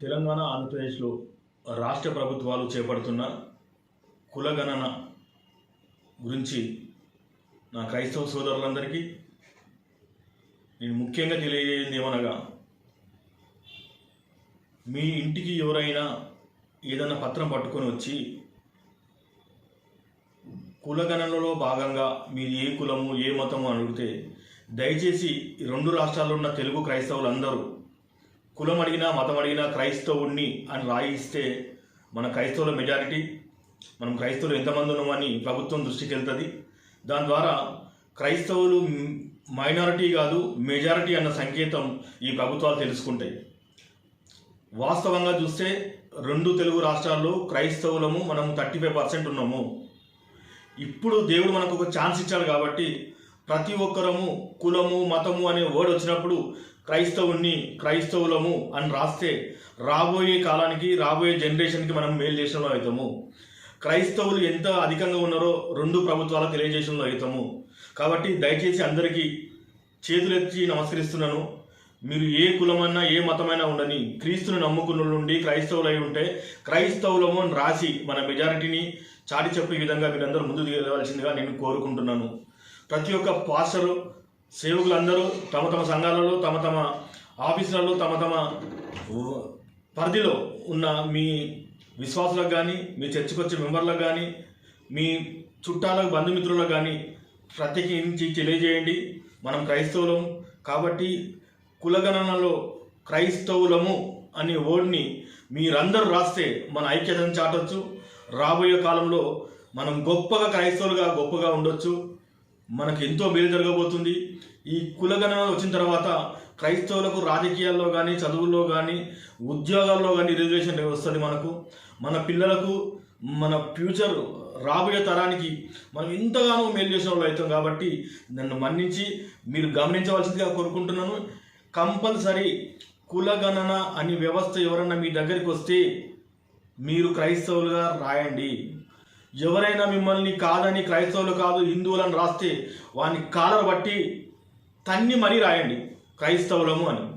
తెలంగాణ ఆంధ్రప్రదేశ్లో రాష్ట్ర ప్రభుత్వాలు చేపడుతున్న కులగణన గురించి నా క్రైస్తవ సోదరులందరికీ నేను ముఖ్యంగా తెలియజేయండి ఏమనగా మీ ఇంటికి ఎవరైనా ఏదైనా పత్రం పట్టుకొని వచ్చి కులగణనలో భాగంగా మీరు ఏ కులము ఏ మతము అని అడిగితే దయచేసి రెండు రాష్ట్రాల్లో ఉన్న తెలుగు క్రైస్తవులందరూ కులం అడిగినా మతం అడిగినా క్రైస్తవుణ్ణి అని రాయిస్తే మన క్రైస్తవుల మెజారిటీ మనం క్రైస్తవులు ఎంతమంది ఉన్నామని ప్రభుత్వం దృష్టికి వెళ్తుంది. దాని ద్వారా క్రైస్తవులు మైనారిటీ కాదు మెజారిటీ అన్న సంకేతం ఈ ప్రభుత్వాలు తెలుసుకుంటాయి. వాస్తవంగా చూస్తే రెండు తెలుగు రాష్ట్రాల్లో క్రైస్తవులము మనం థర్టీ ఫైవ్ పర్సెంట్ ఉన్నాము. ఇప్పుడు దేవుడు మనకు ఒక ఛాన్స్ ఇచ్చాడు కాబట్టి ప్రతి ఒక్కరము కులము మతము అనే వర్డ్ వచ్చినప్పుడు క్రైస్తవుణ్ణి క్రైస్తవులము అని రాస్తే రాబోయే కాలానికి రాబోయే జనరేషన్కి మనం మేలు చేసిన అవుతాము. క్రైస్తవులు ఎంత అధికంగా ఉన్నారో రెండు ప్రభుత్వాలు తెలియజేసిన అవుతాము. కాబట్టి దయచేసి అందరికీ చేతులెత్తి నమస్కరిస్తున్నాను. మీరు ఏ కులమన్నా ఏ మతమైనా ఉండని క్రీస్తుని నమ్ముకున్న నుండి క్రైస్తవులై ఉంటే క్రైస్తవులము అని రాసి మన మెజారిటీని చాటి చెప్పే విధంగా మీరందరూ ముందుకు వెళ్ళవలసిందిగా నేను కోరుకుంటున్నాను. ప్రతి ఒక్క పాస్టరు సేవకులందరూ తమ తమ సంఘాలలో తమ తమ ఆఫీసులలో తమ తమ పరిధిలో ఉన్న మీ విశ్వాసులకు కానీ మీ చర్చకు వచ్చే మెంబర్లకు కానీ మీ చుట్టాలకు బంధుమిత్రులకు కానీ ప్రత్యేకించి తెలియజేయండి. మనం క్రైస్తవులం కాబట్టి కులగణనలో క్రైస్తవులము అనే ఓడ్ని మీరందరూ రాస్తే మన ఐక్యతను చాటొచ్చు. రాబోయే కాలంలో మనం గొప్పగా క్రైస్తవులుగా గొప్పగా ఉండొచ్చు. మనకు ఎంతో మేలు జరగబోతుంది. ఈ కులగణన వచ్చిన తర్వాత క్రైస్తవులకు రాజకీయాల్లో కానీ చదువుల్లో కానీ ఉద్యోగాల్లో కానీ రిజర్వేషన్ వస్తుంది మనకు. మన పిల్లలకు మన ఫ్యూచర్ రాబోయే తరానికి మనం ఎంతగానో మేలు చేసిన వాళ్ళు అవుతాం కాబట్టి నన్ను మన్నించి మీరు గమనించవలసిందిగా కోరుకుంటున్నాను. కంపల్సరీ కులగణన అని వ్యవస్థ ఎవరన్నా మీ దగ్గరికి వస్తే మీరు క్రైస్తవులుగా రాయండి. ఎవరైనా మిమ్మల్ని కాదని క్రైస్తవులు కాదు హిందువులను రాస్తే వాని కాలర్ బట్టి తన్ని మరీ రాయండి. క్రైస్తవులము అని.